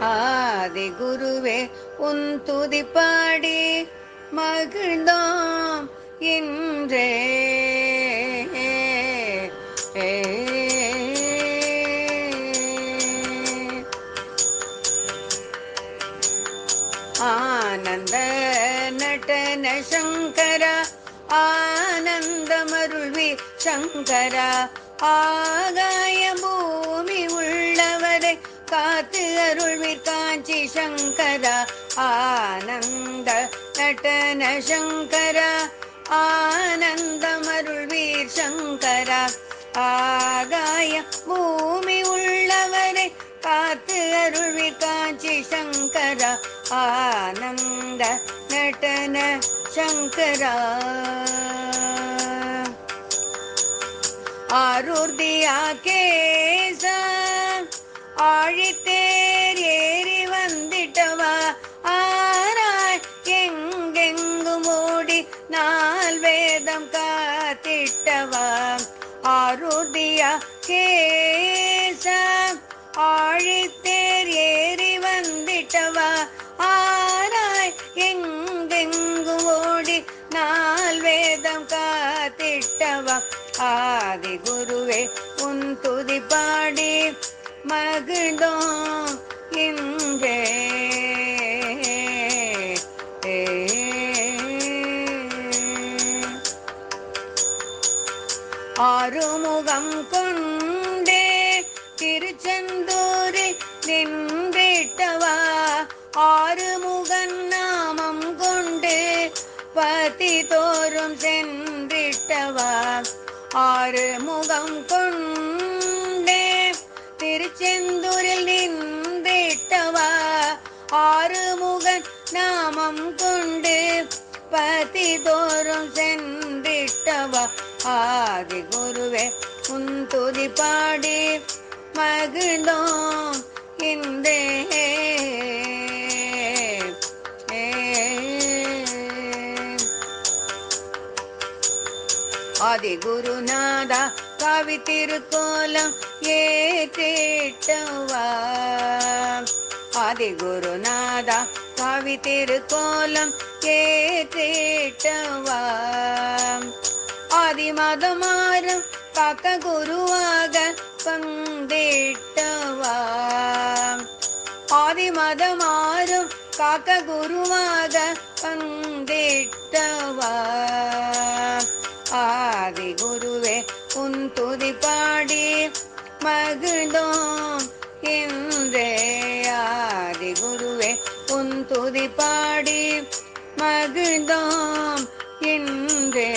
ஆதி குருவே உன் துதி பாடி மகிழ்ந்தோம் இன்றே. ஆனந்த நடன சங்கர ஆனந்தமருள்வி சங்கரா ஆகாய பூமி காத்து அருள்வீர் காஞ்சி சங்கரா ஆனந்த நடன சங்கர ஆனந்தமருள்வீர் சங்கரா. ஆகாய பூமி உள்ளவரை காத்து அருள்வீர் காஞ்சி சங்கரா ஆனந்த நடன சங்கரா. ஆருர்தியா கேசா ஆழித்தேர் ஏறி வந்திட்டவா? ஆராய் எங்கெங்கும் ஓடி நால் வேதம் காத்திட்டவா? ஆருர்தியா கேச? ஆழித்தேர் ஏறி வந்திட்டவா? ஆராய் எங்கெங்கு ஓடி நால் வேதம் காத்திட்டவா? ஆதி குருவே மகிழ்ந்தோம் இன்றே ஆறுமுகம் கொண்டே திருச்செந்தூரி நின்றிட்டவா? ஆறுமுகன் நாமம் கொண்டு பதி தோறும் சென்றிட்டவா? ஆறுமுகம் கொண்டு செந்தூரில் நின்றிட்டவா ஆறுமுகன் நாமம் கொண்டு பதி தோறும் சென்றிட்டவா? ஆதி குருவே உன் துதி பாடி மகிழ்ந்தோம் இந்த ஆதி குருநாதா கவி திருக்கோலம் ஏற்றேட்டவா? ஆதி குருநாதா கவி திருக்கோலம் ஏற்றேட்டவா? ஆதி மதமாறும் காக்க குருவாக பங்கேட்டவா? ஆதி மதமாறும் காக்க குருவாக பங்கேட்டவா? ஆ மகிழ்ந்தோம். இன்றே ஆதி குருவே உன் துதி பாடி மகிழ்ந்தோம். இன்றே